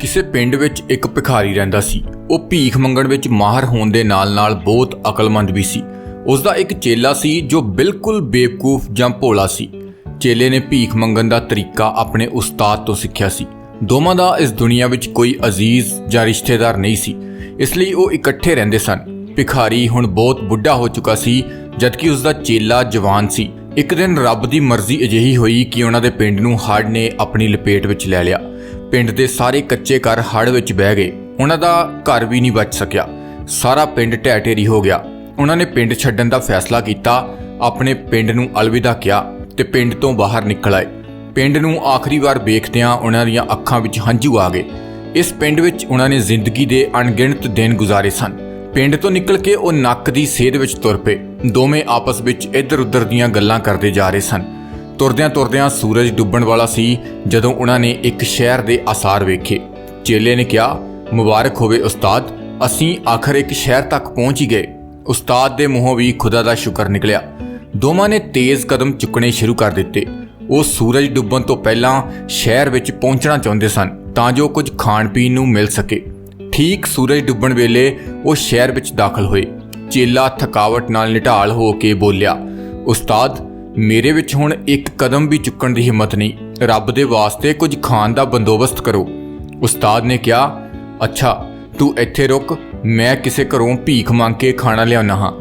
ਕਿਸੇ ਪਿੰਡ ਵਿੱਚ ਇੱਕ ਭਿਖਾਰੀ ਰਹਿੰਦਾ ਸੀ। ਉਹ ਭੀਖ ਮੰਗਣ ਵਿੱਚ ਮਾਹਰ ਹੋਣ ਦੇ ਨਾਲ-ਨਾਲ ਬਹੁਤ ਅਕਲਮੰਦ ਵੀ ਸੀ। ਉਸ ਦਾ ਇੱਕ ਚੇਲਾ ਸੀ ਜੋ ਬਿਲਕੁਲ ਬੇਵਕੂਫ ਜਾਂ ਭੋਲਾ ਸੀ। ਚੇਲੇ ਨੇ ਭੀਖ ਮੰਗਣ ਦਾ ਤਰੀਕਾ ਆਪਣੇ ਉਸਤਾਦ ਤੋਂ ਸਿੱਖਿਆ ਸੀ। ਦੋਵਾਂ ਦਾ ਇਸ ਦੁਨੀਆ ਵਿੱਚ ਕੋਈ ਅਜ਼ੀਜ਼ ਜਾਂ ਰਿਸ਼ਤੇਦਾਰ ਨਹੀਂ ਸੀ। ਇਸ ਲਈ ਉਹ ਇਕੱਠੇ ਰਹਿੰਦੇ ਸਨ। ਭਿਖਾਰੀ ਹੁਣ ਬਹੁਤ ਬੁੱਢਾ ਹੋ ਚੁੱਕਾ ਸੀ, ਜਦਕਿ ਉਸ ਦਾ ਚੇਲਾ ਜਵਾਨ ਸੀ। ਇੱਕ ਦਿਨ ਰੱਬ ਦੀ ਮਰਜ਼ੀ ਅਜਿਹੀ ਹੋਈ ਕਿ ਉਹਨਾਂ ਦੇ ਪਿੰਡ ਨੂੰ ਹੜ੍ਹ ਨੇ ਆਪਣੀ ਲਪੇਟ ਵਿੱਚ ਲੈ ਲਿਆ। ਪਿੰਡ ਦੇ ਸਾਰੇ ਕੱਚੇ ਘਰ ਹੜ੍ਹ ਵਿੱਚ ਬਹਿ ਗਏ। ਉਹਨਾਂ ਦਾ ਘਰ ਵੀ ਨਹੀਂ ਬਚ ਸਕਿਆ। ਸਾਰਾ ਪਿੰਡ ਢਹਿ ਢੇਰੀ ਹੋ ਗਿਆ। ਉਹਨਾਂ ਨੇ ਪਿੰਡ ਛੱਡਣ ਦਾ ਫੈਸਲਾ ਕੀਤਾ। ਆਪਣੇ ਪਿੰਡ ਨੂੰ ਅਲਵਿਦਾ ਕਿਹਾ ਤੇ ਪਿੰਡ ਤੋਂ ਬਾਹਰ ਨਿਕਲ ਆਏ। ਪਿੰਡ ਨੂੰ ਆਖਰੀ ਵਾਰ ਵੇਖਦਿਆਂ ਉਹਨਾਂ ਦੀਆਂ ਅੱਖਾਂ ਵਿੱਚ ਹੰਝੂ ਆ ਗਏ। ਇਸ ਪਿੰਡ ਵਿੱਚ ਉਹਨਾਂ ਨੇ ਜ਼ਿੰਦਗੀ ਦੇ ਅਣਗਿਣਤ ਦਿਨ ਗੁਜ਼ਾਰੇ ਸਨ। ਪਿੰਡ ਤੋਂ ਨਿਕਲ ਕੇ ਉਹ ਨੱਕ ਦੀ ਸੇਧ ਵਿੱਚ ਤੁਰ ਪਏ। ਦੋਵੇਂ ਆਪਸ ਵਿੱਚ ਇੱਧਰ-ਉੱਧਰ ਦੀਆਂ ਗੱਲਾਂ ਕਰਦੇ ਜਾ ਰਹੇ ਸਨ। ਤੁਰਦਿਆਂ ਤੁਰਦਿਆਂ ਸੂਰਜ ਡੁੱਬਣ ਵਾਲਾ ਸੀ, ਜਦੋਂ ਉਹਨਾਂ ਨੇ ਇੱਕ ਸ਼ਹਿਰ ਦੇ ਆਸਾਰ ਵੇਖੇ। ਚੇਲੇ ਨੇ ਕਿਹਾ, ਮੁਬਾਰਕ ਹੋਵੇ ਉਸਤਾਦ, ਅਸੀਂ ਆਖਰ ਇੱਕ ਸ਼ਹਿਰ ਤੱਕ ਪਹੁੰਚ ਹੀ ਗਏ। ਉਸਤਾਦ ਦੇ ਮੂੰਹੋਂ ਵੀ ਖੁਦਾ ਦਾ ਸ਼ੁਕਰ ਨਿਕਲਿਆ। ਦੋਵਾਂ ਨੇ ਤੇਜ਼ ਕਦਮ ਚੁੱਕਣੇ ਸ਼ੁਰੂ ਕਰ ਦਿੱਤੇ। ਉਹ ਸੂਰਜ ਡੁੱਬਣ ਤੋਂ ਪਹਿਲਾਂ ਸ਼ਹਿਰ ਵਿੱਚ ਪਹੁੰਚਣਾ ਚਾਹੁੰਦੇ ਸਨ, ਤਾਂ ਜੋ ਕੁਝ ਖਾਣ ਪੀਣ ਨੂੰ ਮਿਲ ਸਕੇ। ਠੀਕ ਸੂਰਜ ਡੁੱਬਣ ਵੇਲੇ ਉਹ ਸ਼ਹਿਰ ਵਿੱਚ ਦਾਖਲ ਹੋਏ। ਚੇਲਾ ਥਕਾਵਟ ਨਾਲ ਨਿਟਾਲ ਹੋ ਕੇ ਬੋਲਿਆ, ਉਸਤਾਦ ਮੇਰੇ ਵਿੱਚ ਹੁਣ ਇੱਕ ਕਦਮ ਵੀ ਚੁੱਕਣ ਦੀ ਹਿੰਮਤ ਨਹੀਂ। ਰੱਬ ਦੇ ਵਾਸਤੇ ਕੁਝ ਖਾਣ ਦਾ ਬੰਦੋਬਸਤ ਕਰੋ। ਉਸਤਾਦ ਨੇ ਕਿਹਾ, ਅੱਛਾ, ਤੂੰ ਇੱਥੇ ਰੁਕ, ਮੈਂ ਕਿਸੇ ਘਰੋਂ ਭੀਖ ਮੰਗ ਕੇ ਖਾਣਾ ਲਿਆਉਣਾ ਹਾਂ।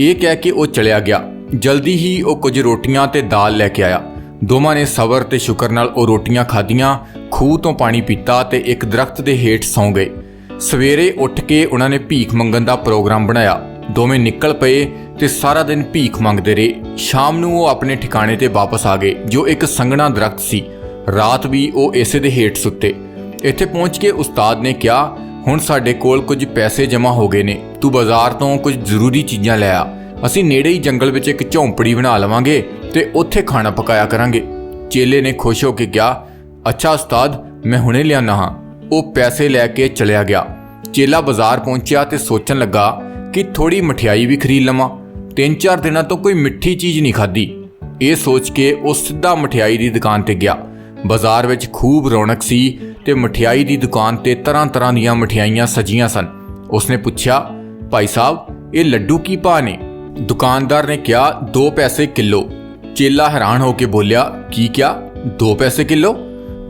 ਇਹ ਕਹਿ ਕੇ ਉਹ ਚਲਿਆ ਗਿਆ। ਜਲਦੀ ਹੀ ਉਹ ਕੁਝ ਰੋਟੀਆਂ ਤੇ ਦਾਲ ਲੈ ਕੇ ਆਇਆ। ਦੋਵਾਂ ਨੇ ਸਬਰ ਤੇ ਸ਼ੁਕਰ ਨਾਲ ਉਹ ਰੋਟੀਆਂ ਖਾਧੀਆਂ, ਖੂਹ ਤੋਂ ਪਾਣੀ ਪੀਤਾ ਤੇ ਇੱਕ ਦਰਖਤ ਦੇ ਹੇਠ ਸੌਂ ਗਏ। ਸਵੇਰੇ ਉੱਠ ਕੇ ਉਹਨਾਂ ਨੇ ਭੀਖ ਮੰਗਣ ਦਾ ਪ੍ਰੋਗਰਾਮ ਬਣਾਇਆ। ਦੋਵੇਂ ਨਿਕਲ ਪਏ ਤੇ ਸਾਰਾ ਦਿਨ ਭੀਖ ਮੰਗਦੇ ਰਹੇ। ਸ਼ਾਮ ਨੂੰ ਉਹ ਆਪਣੇ ਠਿਕਾਣੇ ਤੇ ਵਾਪਸ ਆ ਗਏ, ਜੋ ਇੱਕ ਸੰਘਣਾ ਦਰਖਤ ਸੀ। ਰਾਤ ਵੀ ਉਹ ਇਸੇ ਦੇ ਹੇਠ ਸੁੱਤੇ। ਇੱਥੇ ਪਹੁੰਚ ਕੇ ਉਸਤਾਦ ਨੇ ਕਿਹਾ, ਹੁਣ ਸਾਡੇ ਕੋਲ ਕੁਝ ਪੈਸੇ ਜਮ੍ਹਾਂ ਹੋ ਗਏ ਨੇ। ਤੂੰ ਬਾਜ਼ਾਰ ਤੋਂ ਕੁਝ ਜ਼ਰੂਰੀ ਚੀਜ਼ਾਂ ਲੈ ਆ। ਅਸੀਂ ਨੇੜੇ ਹੀ ਜੰਗਲ ਵਿੱਚ ਇੱਕ ਝੌਂਪੜੀ ਬਣਾ ਲਵਾਂਗੇ ਤੇ ਉੱਥੇ ਖਾਣਾ ਪਕਾਇਆ ਕਰਾਂਗੇ। ਚੇਲੇ ਨੇ ਖੁਸ਼ ਹੋ ਕੇ ਕਿਹਾ, ਅੱਛਾ ਉਸਤਾਦ, ਮੈਂ ਹੁਣੇ ਲਿਆਨਾ ਹਾਂ। ਉਹ ਪੈਸੇ ਲੈ ਕੇ ਚਲਿਆ ਗਿਆ। ਚੇਲਾ ਬਾਜ਼ਾਰ ਪਹੁੰਚਿਆ ਤੇ ਸੋਚਣ ਲੱਗਾ ਕਿ ਥੋੜੀ ਮਠਿਆਈ ਵੀ ਖਰੀਦ ਲਵਾਂ। ਤਿੰਨ ਚਾਰ ਦਿਨਾਂ ਤੋਂ ਕੋਈ ਮਿੱਠੀ ਚੀਜ਼ ਨਹੀਂ ਖਾਧੀ। ਇਹ ਸੋਚ ਕੇ ਉਹ ਸਿੱਧਾ ਮਠਿਆਈ ਦੀ ਦੁਕਾਨ ਤੇ ਗਿਆ। ਬਾਜ਼ਾਰ ਵਿੱਚ ਖੂਬ ਰੌਣਕ ਸੀ ਤੇ ਮਠਿਆਈ ਦੀ ਦੁਕਾਨ ਤੇ ਤਰ੍ਹਾਂ-ਤਰ੍ਹਾਂ ਦੀਆਂ ਮਠਿਆਈਆਂ ਸਜੀਆਂ ਸਨ। ਉਸਨੇ ਪੁੱਛਿਆ, ਭਾਈ ਸਾਹਿਬ, ਇਹ ਲੱਡੂ ਕੀ ਭਾਅ ਨੇ? ਦੁਕਾਨਦਾਰ ਨੇ ਕਿਹਾ 2 ਪੈਸੇ ਕਿਲੋ। ਚੇਲਾ ਹੈਰਾਨ ਹੋ ਕੇ ਬੋਲਿਆ, ਕੀ ਕਿਹਾ? 2 ਪੈਸੇ ਕਿਲੋ?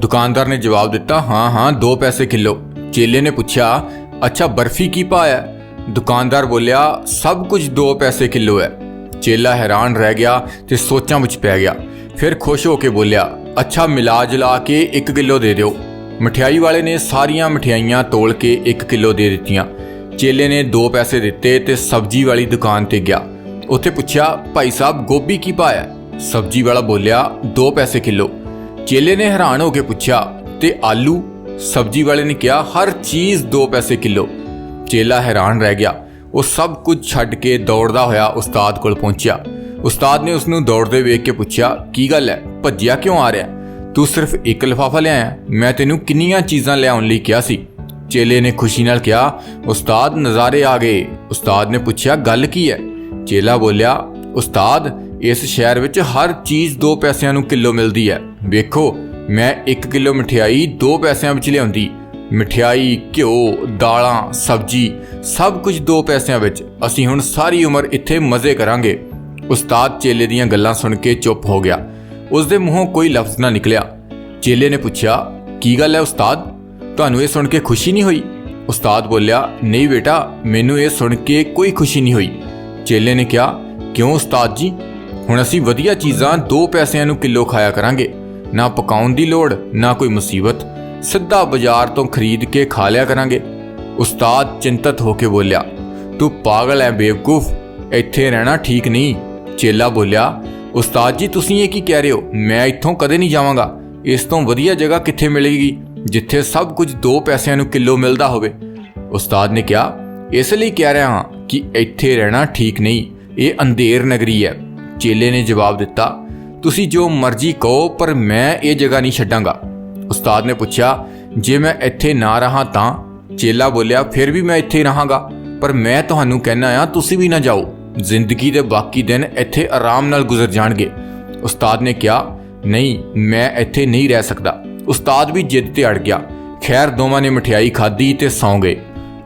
ਦੁਕਾਨਦਾਰ ਨੇ ਜਵਾਬ ਦਿੱਤਾ, ਹਾਂ ਹਾਂ 2 ਪੈਸੇ ਕਿਲੋ। ਚੇਲੇ ਨੇ ਪੁੱਛਿਆ, ਅੱਛਾ, ਬਰਫੀ ਕੀ ਭਾਅ ਹੈ? ਦੁਕਾਨਦਾਰ ਬੋਲਿਆ, ਸਭ ਕੁਝ 2 ਪੈਸੇ ਕਿਲੋ ਹੈ। ਚੇਲਾ ਹੈਰਾਨ ਰਹਿ ਗਿਆ ਤੇ ਸੋਚਾਂ ਵਿੱਚ ਪੈ ਗਿਆ। ਫਿਰ ਖੁਸ਼ ਹੋ ਕੇ ਬੋਲਿਆ, ਅੱਛਾ ਮਿਲਾ ਜੁਲਾ ਕੇ 1 ਕਿਲੋ ਦੇ ਦਿਓ। ਮਠਿਆਈ ਵਾਲੇ ਨੇ ਸਾਰੀਆਂ ਮਠਿਆਈਆਂ ਤੋਲ ਕੇ 1 ਕਿਲੋ ਦੇ ਦਿੱਤੀਆਂ। ਚੇਲੇ ਨੇ 2 ਪੈਸੇ ਦਿੱਤੇ ਤੇ ਸਬਜ਼ੀ ਵਾਲੀ ਦੁਕਾਨ ਤੇ ਗਿਆ। ਉੱਥੇ ਪੁੱਛਿਆ, ਭਾਈ ਸਾਹਿਬ, ਗੋਭੀ ਕੀ ਪਾਇਆ ਸਬਜ਼ੀ ਵਾਲਾ ਬੋਲਿਆ 2 ਪੈਸੇ ਕਿਲੋ। ਚੇਲੇ ਨੇ ਹੈਰਾਨ ਹੋ ਕੇ ਪੁੱਛਿਆ, ਤੇ ਆਲੂ? ਸਬਜ਼ੀ ਵਾਲੇ ਨੇ ਕਿਹਾ, ਹਰ ਚੀਜ਼ 2 ਪੈਸੇ ਕਿਲੋ। ਚੇਲਾ ਹੈਰਾਨ ਰਹਿ ਗਿਆ। ਉਹ ਸਭ ਕੁਝ ਛੱਡ ਕੇ ਦੌੜਦਾ ਹੋਇਆ ਉਸਤਾਦ ਕੋਲ ਪਹੁੰਚਿਆ। ਉਸਤਾਦ ਨੇ ਉਸ ਨੂੰ ਦੌੜਦੇ ਵੇਖ ਕੇ ਪੁੱਛਿਆ, ਕੀ ਗੱਲ ਹੈ? ਭੱਜਿਆ ਕਿਉਂ ਆ ਰਿਹਾ? ਤੂੰ ਸਿਰਫ ਇੱਕ ਲਿਫਾਫਾ ਲਿਆਇਆ ਮੈਂ ਤੈਨੂੰ ਕਿੰਨੀਆਂ ਚੀਜ਼ਾਂ ਲਿਆਉਣ ਲਈ ਕਿਹਾ ਸੀ। ਚੇਲੇ ਨੇ ਖੁਸ਼ੀ ਨਾਲ ਕਿਹਾ, ਉਸਤਾਦ, ਨਜ਼ਾਰੇ ਆ ਗਏ। ਉਸਤਾਦ ਨੇ ਪੁੱਛਿਆ, ਗੱਲ ਕੀ ਹੈ? ਚੇਲਾ ਬੋਲਿਆ, ਉਸਤਾਦ, ਇਸ ਸ਼ਹਿਰ ਵਿੱਚ ਹਰ ਚੀਜ਼ 2 ਪੈਸਿਆਂ ਨੂੰ ਕਿਲੋ ਮਿਲਦੀ ਹੈ। ਵੇਖੋ, ਮੈਂ 1 ਕਿਲੋ ਮਠਿਆਈ 2 ਪੈਸਿਆਂ ਵਿੱਚ ਲਿਆਉਂਦੀ। ਮਠਿਆਈ, ਘਿਓ, ਦਾਲਾਂ, ਸਬਜ਼ੀ, ਸਭ ਕੁਝ ਦੋ ਪੈਸਿਆਂ ਵਿੱਚ ਅਸੀਂ ਹੁਣ ਸਾਰੀ ਉਮਰ ਇੱਥੇ ਮਜ਼ੇ ਕਰਾਂਗੇ। ਉਸਤਾਦ ਚੇਲੇ ਦੀਆਂ ਗੱਲਾਂ ਸੁਣ ਕੇ ਚੁੱਪ ਹੋ ਗਿਆ। ਉਸ ਦੇ ਮੂੰਹੋਂ ਕੋਈ ਲਫ਼ਜ਼ ਨਾ ਨਿਕਲਿਆ। ਚੇਲੇ ਨੇ ਪੁੱਛਿਆ, ਕੀ ਗੱਲ ਹੈ ਉਸਤਾਦ? ਤੁਹਾਨੂੰ ਇਹ ਸੁਣ ਕੇ ਖੁਸ਼ੀ ਨਹੀਂ ਹੋਈ? ਉਸਤਾਦ ਬੋਲਿਆ, ਨਹੀਂ ਬੇਟਾ, ਮੈਨੂੰ ਇਹ ਸੁਣ ਕੇ ਕੋਈ ਖੁਸ਼ੀ ਨਹੀਂ ਹੋਈ। ਚੇਲੇ ਨੇ ਕਿਹਾ, ਕਿਉਂ ਉਸਤਾਦ ਜੀ? ਹੁਣ ਅਸੀਂ ਵਧੀਆ ਚੀਜ਼ਾਂ 2 ਪੈਸਿਆਂ ਨੂੰ ਕਿਲੋ ਖਾਇਆ ਕਰਾਂਗੇ। ਨਾ ਪਕਾਉਣ ਦੀ ਲੋੜ, ਨਾ ਕੋਈ ਮੁਸੀਬਤ। ਸਿੱਧਾ ਬਾਜ਼ਾਰ ਤੋਂ ਖਰੀਦ ਕੇ ਖਾ ਲਿਆ ਕਰਾਂਗੇ। ਉਸਤਾਦ ਚਿੰਤਤ ਹੋ ਕੇ ਬੋਲਿਆ, ਤੂੰ ਪਾਗਲ ਹੈ ਬੇਵਕੂਫ, ਇੱਥੇ ਰਹਿਣਾ ਠੀਕ ਨਹੀਂ। ਚੇਲਾ ਬੋਲਿਆ, ਉਸਤਾਦ ਜੀ, ਤੁਸੀਂ ਇਹ ਕੀ ਕਹਿ ਰਹੇ ਹੋ? ਮੈਂ ਇੱਥੋਂ ਕਦੇ ਨਹੀਂ ਜਾਵਾਂਗਾ। ਇਸ ਤੋਂ ਵਧੀਆ ਜਗ੍ਹਾ ਕਿੱਥੇ ਮਿਲੇਗੀ, ਜਿੱਥੇ ਸਭ ਕੁਝ 2 ਪੈਸਿਆਂ ਨੂੰ ਕਿਲੋ ਮਿਲਦਾ ਹੋਵੇ? ਉਸਤਾਦ ਨੇ ਕਿਹਾ, ਇਸ ਲਈ ਕਹਿ ਰਿਹਾ ਹਾਂ ਕਿ ਇੱਥੇ ਰਹਿਣਾ ਠੀਕ ਨਹੀਂ, ਇਹ ਅੰਧੇਰ ਨਗਰੀ ਹੈ ਚੇਲੇ ਨੇ ਜਵਾਬ ਦਿੱਤਾ, ਤੁਸੀਂ ਜੋ ਮਰਜ਼ੀ ਕਹੋ, ਪਰ ਮੈਂ ਇਹ ਜਗ੍ਹਾ ਨਹੀਂ ਛੱਡਾਂਗਾ। ਉਸਤਾਦ ਨੇ ਪੁੱਛਿਆ, ਜੇ ਮੈਂ ਇੱਥੇ ਨਾ ਰਹਾ ਤਾਂ? ਚੇਲਾ ਬੋਲਿਆ, ਫਿਰ ਵੀ ਮੈਂ ਇੱਥੇ ਰਹਾਂਗਾ। ਪਰ ਮੈਂ ਤੁਹਾਨੂੰ ਕਹਿਣਾ ਆ, ਤੁਸੀਂ ਵੀ ਨਾ ਜਾਓ। ਜ਼ਿੰਦਗੀ ਦੇ ਬਾਕੀ ਦਿਨ ਇੱਥੇ ਆਰਾਮ ਨਾਲ ਗੁਜ਼ਰ ਜਾਣਗੇ। ਉਸਤਾਦ ਨੇ ਕਿਹਾ, ਨਹੀਂ, ਮੈਂ ਇੱਥੇ ਨਹੀਂ ਰਹਿ ਸਕਦਾ। ਉਸਤਾਦ ਵੀ ਜਿੱਦ ਤੇ ਅੜ ਗਿਆ। ਖੈਰ, ਦੋਵਾਂ ਨੇ ਮਠਿਆਈ ਖਾਧੀ ਤੇ ਸੌਂ ਗਏ।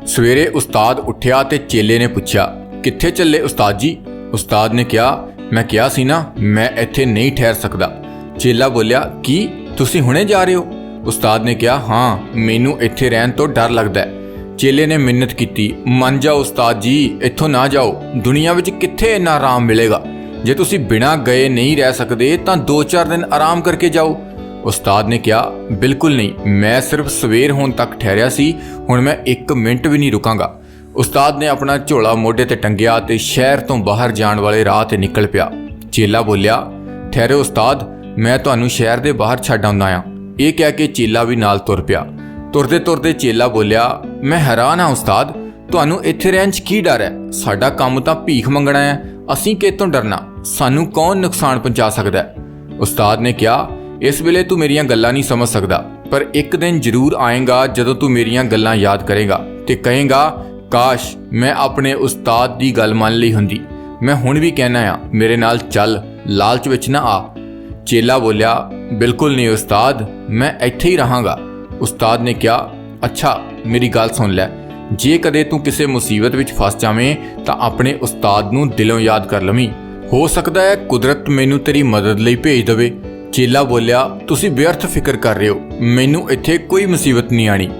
ਸਵੇਰੇ ਉਸਤਾਦ ਉੱਠਿਆ ਤੇ ਚੇਲੇ ਨੇ ਪੁੱਛਿਆ, ਕਿੱਥੇ ਚੱਲੇ ਉਸਤਾਦ ਜੀ? ਉਸਤਾਦ ਨੇ ਕਿਹਾ, ਮੈਂ ਕਿਹਾ ਸੀ ਨਾ, ਮੈਂ ਇੱਥੇ ਨਹੀਂ ਠਹਿਰ ਸਕਦਾ। ਚੇਲਾ ਬੋਲਿਆ, ਕੀ? ਤੁਸੀਂ ਹੁਣੇ ਜਾ ਰਹੇ ਹੋ? ਉਸਤਾਦ ਨੇ ਕਿਹਾ, ਹਾਂ, ਮੈਨੂੰ ਇੱਥੇ ਰਹਿਣ ਤੋਂ ਡਰ ਲੱਗਦਾ ਹੈ। ਚੇਲੇ ਨੇ ਮਿੰਨਤ ਕੀਤੀ, ਮੰਨ ਜਾਓ ਉਸਤਾਦ ਜੀ, ਇੱਥੋਂ ਨਾ ਜਾਓ। ਦੁਨੀਆ ਵਿੱਚ ਕਿੱਥੇ ਇੰਨਾ ਆਰਾਮ ਮਿਲੇਗਾ? ਜੇ ਤੁਸੀਂ ਬਿਨਾਂ ਗਏ ਨਹੀਂ ਰਹਿ ਸਕਦੇ, ਤਾਂ 2-4 ਦਿਨ ਆਰਾਮ ਕਰਕੇ ਜਾਓ। ਉਸਤਾਦ ਨੇ ਕਿਹਾ, ਬਿਲਕੁਲ ਨਹੀਂ, ਮੈਂ ਸਿਰਫ ਸਵੇਰ ਹੋਣ ਤੱਕ ਠਹਿਰਿਆ ਸੀ, ਹੁਣ ਮੈਂ 1 ਮਿੰਟ ਵੀ ਨਹੀਂ ਰੁਕਾਂਗਾ। ਉਸਤਾਦ ਨੇ ਆਪਣਾ ਝੋਲਾ ਮੋਢੇ ਤੇ ਟੰਗਿਆ ਤੇ ਸ਼ਹਿਰ ਤੋਂ ਬਾਹਰ ਜਾਣ ਵਾਲੇ ਰਾਹ ਤੇ ਨਿਕਲ ਪਿਆ। ਚੇਲਾ ਬੋਲਿਆ, ਠਹਿਰੇ ਉਸਤਾਦ ਮੈਂ ਤੁਹਾਨੂੰ ਸ਼ਹਿਰ ਦੇ ਬਾਹਰ ਛੱਡ ਆਉਂਦਾ ਆ ਇਹ ਕਹਿ ਕੇ ਚੇਲਾ ਵੀ ਨਾਲ ਤੁਰ ਪਿਆ। ਤੁਰਦੇ ਤੁਰਦੇ ਚੇਲਾ ਬੋਲਿਆ, ਮੈਂ ਹੈਰਾਨ ਹਾਂ ਉਸਤਾਦ, ਤੁਹਾਨੂੰ ਇੱਥੇ ਰਹਿਣ 'ਚ ਕੀ ਡਰ ਹੈ? ਸਾਡਾ ਕੰਮ ਤਾਂ ਭੀਖ ਮੰਗਣਾ ਹੈ। ਅਸੀਂ ਕਿਤੋਂ ਡਰਨਾ? ਸਾਨੂੰ ਕੌਣ ਨੁਕਸਾਨ ਪਹੁੰਚਾ ਸਕਦਾ ਹੈ? ਉਸਤਾਦ ਨੇ ਕਿਹਾ, ਇਸ ਵੇਲੇ ਤੂੰ ਮੇਰੀਆਂ ਗੱਲਾਂ ਨਹੀਂ ਸਮਝ ਸਕਦਾ, ਪਰ ਇੱਕ ਦਿਨ ਜ਼ਰੂਰ ਆਏਗਾ ਜਦੋਂ ਤੂੰ ਮੇਰੀਆਂ ਗੱਲਾਂ ਯਾਦ ਕਰੇਗਾ ਤੇ ਕਹੇਗਾ, ਕਾਸ਼ ਮੈਂ ਆਪਣੇ ਉਸਤਾਦ ਦੀ ਗੱਲ ਮੰਨ ਲਈ ਹੁੰਦੀ। ਮੈਂ ਹੁਣ ਵੀ ਕਹਿਣਾ ਆ ਮੇਰੇ ਨਾਲ ਚੱਲ, ਲਾਲਚ ਵਿੱਚ ਨਾ ਆ। ਚੇਲਾ ਬੋਲਿਆ, ਬਿਲਕੁਲ ਨਹੀਂ ਉਸਤਾਦ, ਮੈਂ ਇੱਥੇ ਹੀ ਰਹਾਂਗਾ। ਉਸਤਾਦ ਨੇ ਕਿਹਾ, ਅੱਛਾ, ਮੇਰੀ ਗੱਲ ਸੁਣ ਲੈ। ਜੇ ਕਦੇ ਤੂੰ ਕਿਸੇ ਮੁਸੀਬਤ ਵਿੱਚ ਫਸ ਜਾਵੇਂ, ਤਾਂ ਆਪਣੇ ਉਸਤਾਦ ਨੂੰ ਦਿਲੋਂ ਯਾਦ ਕਰ ਲਵੀਂ। ਹੋ ਸਕਦਾ ਹੈ ਕੁਦਰਤ ਮੈਨੂੰ ਤੇਰੀ ਮਦਦ ਲਈ ਭੇਜ ਦੇਵੇ। ਚੇਲਾ ਬੋਲਿਆ, ਤੁਸੀਂ ਬੇਅਰਥ ਫਿਕਰ ਕਰ ਰਹੇ ਹੋ। ਮੈਨੂੰ ਇੱਥੇ ਕੋਈ ਮੁਸੀਬਤ ਨਹੀਂ ਆਣੀ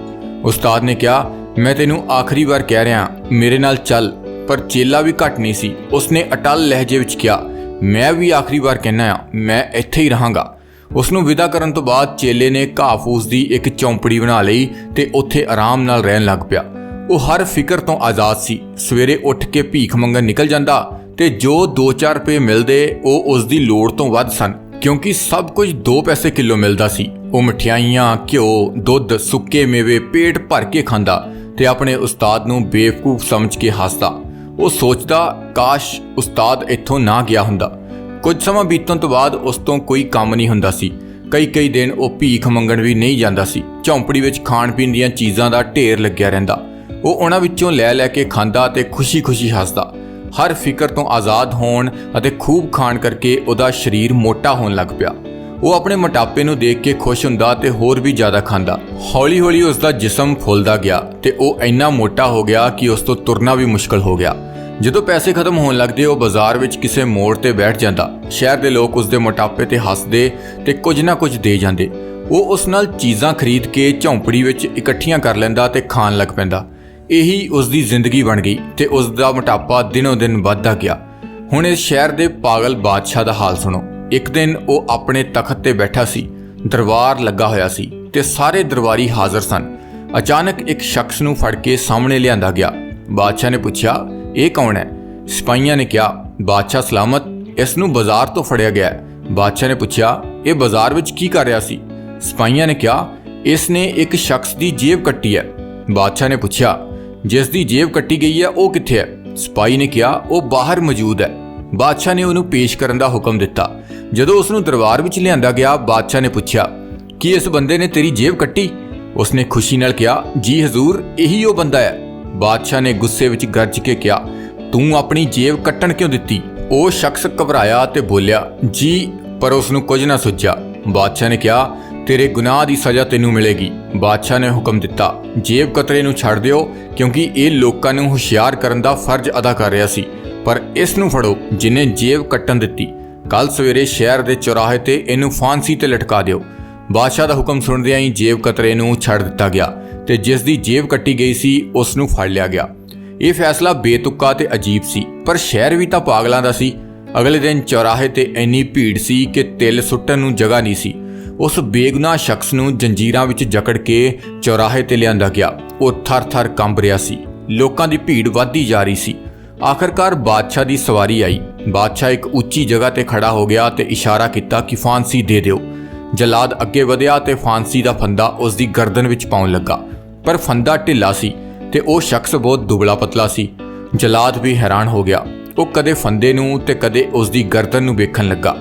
ਉਸਤਾਦ ਨੇ ਕਿਹਾ, ਮੈਂ ਤੈਨੂੰ ਆਖਰੀ ਵਾਰ ਕਹਿ ਰਿਹਾ, ਮੇਰੇ ਨਾਲ ਚੱਲ। ਪਰ ਚੇਲਾ ਵੀ ਘਟ ਨਹੀਂ ਸੀ। ਉਸਨੇ ਅਟਲ ਲਹਿਜੇ ਵਿੱਚ ਕਿਹਾ ਮੈਂ ਵੀ ਆਖਰੀ ਵਾਰ ਕਹਿਣਾ ਆ, ਮੈਂ ਇੱਥੇ ਹੀ ਰਹਾਂਗਾ। ਉਸ ਨੂੰ ਵਿਦਾ ਕਰਨ ਤੋਂ ਬਾਅਦ ਚੇਲੇ ਨੇ ਘਾਹ ਦੀ ਇੱਕ ਚੌਂਪੜੀ ਬਣਾ ਲਈ ਤੇ ਉੱਥੇ ਆਰਾਮ ਨਾਲ ਰਹਿਣ ਲੱਗ ਪਿਆ। ਉਹ ਹਰ ਫਿਕਰ ਤੋਂ ਆਜ਼ਾਦ ਸੀ। ਸਵੇਰੇ ਉੱਠ ਕੇ ਭੀਖ ਮੰਗਣ ਨਿਕਲ ਜਾਂਦਾ ਤੇ ਜੋ 2-4 ਰੁਪਏ ਮਿਲਦੇ, ਉਹ ਉਸ ਦੀ ਲੋੜ ਤੋਂ ਵੱਧ ਸਨ, ਕਿਉਂਕਿ ਸਭ ਕੁਝ 2 ਪੈਸੇ ਕਿਲੋ ਮਿਲਦਾ ਸੀ। ਉਹ ਮਠਿਆਈਆਂ, ਘਿਓ, ਦੁੱਧ, ਸੁੱਕੇ ਮੇਵੇ, ਪੇਟ ਭਰ ਕੇ ਖਾਂਦਾ ਤੇ ਆਪਣੇ ਉਸਤਾਦ ਨੂੰ ਬੇਵਕੂਫ ਸਮਝ ਕੇ ਹੱਸਦਾ। ਉਹ ਸੋਚਦਾ, ਕਾਸ਼ ਉਸਤਾਦ ਇੱਥੋਂ ਨਾ ਗਿਆ ਹੁੰਦਾ। ਕੁਝ ਸਮਾਂ ਬੀਤਣ ਤੋਂ ਬਾਅਦ ਉਸ ਤੋਂ ਕੋਈ ਕੰਮ ਨਹੀਂ ਹੁੰਦਾ ਸੀ। ਕਈ ਕਈ ਦਿਨ ਉਹ ਭੀਖ ਮੰਗਣ ਵੀ ਨਹੀਂ ਜਾਂਦਾ ਸੀ। ਝੌਂਪੜੀ ਵਿੱਚ ਖਾਣ ਪੀਣ ਦੀਆਂ ਚੀਜ਼ਾਂ ਦਾ ਢੇਰ ਲੱਗਿਆ ਰਹਿੰਦਾ। ਉਹ ਉਹਨਾਂ ਵਿੱਚੋਂ ਲੈ ਲੈ ਕੇ ਖਾਂਦਾ ਤੇ ਖੁਸ਼ੀ-ਖੁਸ਼ੀ ਹੱਸਦਾ। ਹਰ ਫਿਕਰ ਤੋਂ ਆਜ਼ਾਦ ਹੋਣ ਅਤੇ ਖੂਬ ਖਾਣ ਕਰਕੇ ਉਹਦਾ ਸਰੀਰ ਮੋਟਾ ਹੋਣ ਲੱਗ ਪਿਆ। ਉਹ ਆਪਣੇ ਮੋਟਾਪੇ ਨੂੰ ਦੇਖ ਕੇ ਖੁਸ਼ ਹੁੰਦਾ ਤੇ ਹੋਰ ਵੀ ਜ਼ਿਆਦਾ ਖਾਂਦਾ। ਹੌਲੀ-ਹੌਲੀ ਉਸ ਦਾ ਜਿਸਮ ਫੁੱਲਦਾ ਗਿਆ ਤੇ ਉਹ ਇੰਨਾ ਮੋਟਾ ਹੋ ਗਿਆ ਕਿ ਉਸ ਤੋਂ ਤੁਰਨਾ ਵੀ ਮੁਸ਼ਕਲ ਹੋ ਗਿਆ। ਜਦੋਂ ਪੈਸੇ ਖਤਮ ਹੋਣ ਲੱਗਦੇ, ਉਹ ਬਾਜ਼ਾਰ ਵਿੱਚ ਕਿਸੇ ਮੋੜ ਤੇ ਬੈਠ ਜਾਂਦਾ। ਸ਼ਹਿਰ ਦੇ ਲੋਕ ਉਸ ਦੇ ਮੋਟਾਪੇ ਤੇ ਹੱਸਦੇ ਤੇ ਕੁਝ ਨਾ ਕੁਝ ਦੇ ਜਾਂਦੇ। ਉਹ ਉਸ ਨਾਲ ਚੀਜ਼ਾਂ ਖਰੀਦ ਕੇ ਝੌਂਪੜੀ ਵਿੱਚ ਇਕੱਠੀਆਂ ਕਰ ਲੈਂਦਾ ਤੇ ਖਾਣ ਲੱਗ ਪੈਂਦਾ। ਇਹੀ ਉਸ ਦੀ ਜ਼ਿੰਦਗੀ ਬਣ ਗਈ ਤੇ ਉਸ ਦਾ ਮੋਟਾਪਾ ਦਿਨੋ ਦਿਨ ਵੱਧਦਾ ਗਿਆ। ਹੁਣ ਇਸ ਸ਼ਹਿਰ ਦੇ ਪਾਗਲ ਬਾਦਸ਼ਾਹ ਦਾ ਹਾਲ ਸੁਣੋ। ਇੱਕ ਦਿਨ ਉਹ ਆਪਣੇ ਤਖਤ ਤੇ ਬੈਠਾ ਸੀ, ਦਰਬਾਰ ਲੱਗਾ ਹੋਇਆ ਸੀ ਤੇ ਸਾਰੇ ਦਰਬਾਰੀ ਹਾਜ਼ਰ ਸਨ। ਅਚਾਨਕ ਇੱਕ ਸ਼ਖਸ ਨੂੰ ਫੜ ਕੇ ਸਾਹਮਣੇ ਲਿਆਂਦਾ ਗਿਆ। ਬਾਦਸ਼ਾਹ ਨੇ ਪੁੱਛਿਆ, ਇਹ ਕੌਣ ਹੈ? ਸਿਪਾਹੀਆਂ ਨੇ ਕਿਹਾ, ਬਾਦਸ਼ਾਹ ਸਲਾਮਤ ਇਸ ਨੂੰ ਬਾਜ਼ਾਰ ਤੋਂ ਫੜਿਆ ਗਿਆ ਹੈ। ਬਾਦਸ਼ਾਹ ਨੇ ਪੁੱਛਿਆ, ਇਹ ਬਾਜ਼ਾਰ ਵਿੱਚ ਕੀ ਕਰ ਰਿਹਾ ਸੀ? ਸਿਪਾਹੀਆਂ ਨੇ ਕਿਹਾ, ਇਸ ਨੇ ਇੱਕ ਸ਼ਖਸ ਦੀ ਜੇਬ ਕੱਟੀ ਹੈ। ਬਾਦਸ਼ਾਹ ਨੇ ਪੁੱਛਿਆ, ਜਿਸ ਦੀ ਜੇਬ ਕੱਟੀ ਗਈ ਹੈ, ਉਹ ਕਿੱਥੇ ਹੈ? ਸਿਪਾਹੀ ਨੇ ਕਿਹਾ, ਉਹ ਬਾਹਰ ਮੌਜੂਦ ਹੈ। ਬਾਦਸ਼ਾਹ ਨੇ ਉਹਨੂੰ ਪੇਸ਼ ਕਰਨ ਦਾ ਹੁਕਮ ਦਿੱਤਾ। ਜਦੋਂ ਉਸ ਨੂੰ ਦਰਬਾਰ ਵਿੱਚ ਲਿਆਂਦਾ ਗਿਆ, ਬਾਦਸ਼ਾਹ ਨੇ ਪੁੱਛਿਆ, ਕਿ ਇਸ ਬੰਦੇ ਨੇ ਤੇਰੀ ਜੇਬ ਕੱਟੀ? ਉਸਨੇ ਖੁਸ਼ੀ ਨਾਲ ਕਿਹਾ, ਜੀ ਹਜ਼ੂਰ, ਇਹੀ ਉਹ ਬੰਦਾ ਹੈ। ਬਾਦਸ਼ਾਹ ਨੇ ਗੁੱਸੇ ਵਿੱਚ ਗਰਜ ਕੇ ਕਿਹਾ, ਤੂੰ ਆਪਣੀ ਜੇਬ ਕੱਟਣ ਕਿਉਂ ਦਿੱਤੀ? ਉਹ ਸ਼ਖਸ ਘਬਰਾਇਆ ਤੇ ਬੋਲਿਆ, ਜੀ, ਪਰ ਉਸ ਨੂੰ ਕੁਝ ਨਾ ਸੁਝਿਆ। ਬਾਦਸ਼ਾਹ ਨੇ ਕਿਹਾ, ਤੇਰੇ ਗੁਨਾਹ ਦੀ ਸਜ਼ਾ ਤੈਨੂੰ ਮਿਲੇਗੀ। ਬਾਦਸ਼ਾਹ ਨੇ ਹੁਕਮ ਦਿੱਤਾ, ਜੇਬ ਕਤਰੇ ਨੂੰ ਛੱਡ ਦਿਓ, ਕਿਉਂਕਿ ਇਹ ਲੋਕਾਂ ਨੂੰ ਹੁਸ਼ਿਆਰ ਕਰਨ ਦਾ ਫਰਜ਼ ਅਦਾ ਕਰ ਰਿਹਾ ਸੀ। ਪਰ ਇਸ ਨੂੰ ਫੜੋ, ਜਿਨੇ ਜੇਬ ਕੱਟਣ ਦਿੱਤੀ। ਕੱਲ ਸਵੇਰੇ ਸ਼ਹਿਰ ਦੇ ਚੌਰਾਹੇ ਤੇ ਇਹਨੂੰ ਫਾਂਸੀ ਤੇ ਲਟਕਾ ਦਿਓ। ਬਾਦਸ਼ਾਹ ਦਾ ਹੁਕਮ ਸੁਣਦਿਆਂ ਹੀ ਜੇਬ ਕਤਰੇ ਨੂੰ ਛੱਡ ਦਿੱਤਾ ਗਿਆ ਤੇ ਜਿਸ ਦੀ ਜੇਬ ਕੱਟੀ ਗਈ ਸੀ, ਉਸ ਨੂੰ ਫੜ ਲਿਆ ਗਿਆ। ਇਹ ਫੈਸਲਾ ਬੇਤੁੱਕਾ ਤੇ ਅਜੀਬ ਸੀ, ਪਰ ਸ਼ਹਿਰ ਵੀ ਤਾਂ ਪਾਗਲਾਂ ਦਾ ਸੀ। ਅਗਲੇ ਦਿਨ ਚੌਰਾਹੇ ਤੇ ਇੰਨੀ ਭੀੜ ਸੀ ਕਿ ਤਿਲ ਸੁੱਟਣ ਨੂੰ ਜਗ੍ਹਾ ਨਹੀਂ ਸੀ। ਉਸ ਬੇਗੁਨਾਹ ਸ਼ਖਸ ਨੂੰ ਜੰਜੀਰਾਂ ਵਿੱਚ ਜਕੜ ਕੇ ਚੌਰਾਹੇ ਤੇ ਲਿਆਂਦਾ ਗਿਆ। ਉਹ ਥਰ-ਥਰ ਕੰਬ ਰਿਹਾ ਸੀ। ਲੋਕਾਂ ਦੀ ਭੀੜ ਵੱਧਦੀ ਜਾ ਰਹੀ ਸੀ। ਆਖਰਕਾਰ ਬਾਦਸ਼ਾਹ ਦੀ ਸਵਾਰੀ ਆਈ। ਬਾਦਸ਼ਾਹ ਇੱਕ ਉੱਚੀ ਜਗ੍ਹਾ ਤੇ ਖੜਾ ਹੋ ਗਿਆ ਤੇ ਇਸ਼ਾਰਾ ਕੀਤਾ ਕਿ ਫਾਂਸੀ ਦੇ ਦਿਓ। ਜਲਾਦ ਅੱਗੇ ਵਧਿਆ ਤੇ ਫਾਂਸੀ ਦਾ ਫੰਦਾ ਉਸ ਦੀ ਗਰਦਨ ਵਿੱਚ ਪਾਉਣ ਲੱਗਾ। ਪਰ ਫੰਦਾ ਢਿੱਲਾ ਸੀ ਤੇ ਉਹ ਸ਼ਖਸ ਬਹੁਤ ਦੁਬਲਾ ਪਤਲਾ ਸੀ। ਜਲਾਦ ਵੀ ਹੈਰਾਨ ਹੋ ਗਿਆ। ਉਹ ਕਦੇ ਫੰਦੇ ਨੂੰ ਤੇ ਕਦੇ ਉਸ ਦੀ ਗਰਦਨ ਨੂੰ ਵੇਖਣ ਲੱਗਾ।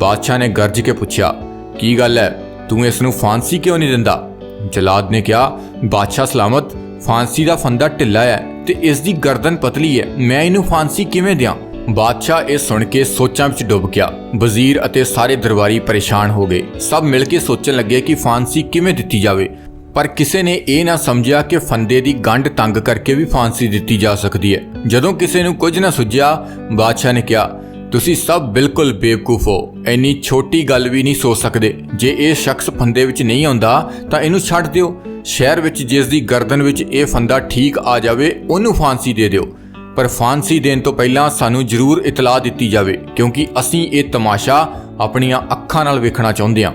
ਬਾਦਸ਼ਾਹ ਨੇ ਗਰਜ ਕੇ ਪੁੱਛਿਆ, ਕੀ ਗੱਲ ਹੈ ਤੂੰ ਇਸ ਨੂੰ ਫਾਂਸੀ ਕਿਉਂ ਨਹੀਂ ਦਿੰਦਾ? ਜਲਾਦ ਨੇ ਕਿਹਾ, ਬਾਦਸ਼ਾਹ ਸਲਾਮਤ, ਫਾਂਸੀ ਦਾ ਫੰਦਾ ਢਿੱਲਾ ਹੈ ਤੇ ਇਸ ਦੀ ਗਰਦਨ ਪਤਲੀ ਹੈ ਮੈਂ ਇਹਨੂੰ ਫਾਂਸੀ ਕਿਵੇਂ ਦਿਆਂ? ਬਾਦਸ਼ਾਹ ਇਹ ਸੁਣ ਕੇ ਸੋਚਾਂ ਵਿੱਚ ਡੁੱਬ ਗਿਆ। ਵਜ਼ੀਰ ਅਤੇ ਸਾਰੇ ਦਰਬਾਰੀ ਪਰੇਸ਼ਾਨ ਹੋ ਗਏ। ਸਭ ਮਿਲ ਕੇ ਸੋਚਣ ਲੱਗੇ ਕਿ ਫਾਂਸੀ ਕਿਵੇਂ ਦਿੱਤੀ ਜਾਵੇ। ਪਰ ਕਿਸੇ ਨੇ ਇਹ ਨਾ ਸਮਝਿਆ ਕਿ ਫੰਦੇ ਦੀ ਗੰਢ ਤੰਗ ਕਰਕੇ ਵੀ ਫਾਂਸੀ ਦਿੱਤੀ ਜਾ ਸਕਦੀ ਹੈ। ਜਦੋਂ ਕਿਸੇ ਨੂੰ ਕੁਝ ਨਾ ਸੁਝਿਆ, ਬਾਦਸ਼ਾਹ ਨੇ ਕਿਹਾ, ਤੁਸੀਂ ਸਭ ਬਿਲਕੁਲ ਬੇਵਕੂਫ ਹੋ। ਇੰਨੀ ਛੋਟੀ ਗੱਲ ਵੀ ਨਹੀਂ ਸੋਚ ਸਕਦੇ। ਜੇ ਇਹ ਸ਼ਖਸ ਫੰਦੇ ਵਿੱਚ ਨਹੀਂ ਆਉਂਦਾ, ਤਾਂ ਇਹਨੂੰ ਛੱਡ ਦਿਓ। ਸ਼ਹਿਰ ਵਿੱਚ ਜਿਸ ਦੀ ਗਰਦਨ ਵਿੱਚ ਇਹ ਫੰਦਾ ਠੀਕ ਆ ਜਾਵੇ, ਉਹਨੂੰ ਫਾਂਸੀ ਦੇ ਦਿਓ। ਪਰ ਫਾਂਸੀ ਦੇਣ ਤੋਂ ਪਹਿਲਾਂ ਸਾਨੂੰ ਜ਼ਰੂਰ ਇਤਲਾਹ ਦਿੱਤੀ ਜਾਵੇ, ਕਿਉਂਕਿ ਅਸੀਂ ਇਹ ਤਮਾਸ਼ਾ ਆਪਣੀਆਂ ਅੱਖਾਂ ਨਾਲ ਵੇਖਣਾ ਚਾਹੁੰਦੇ ਹਾਂ।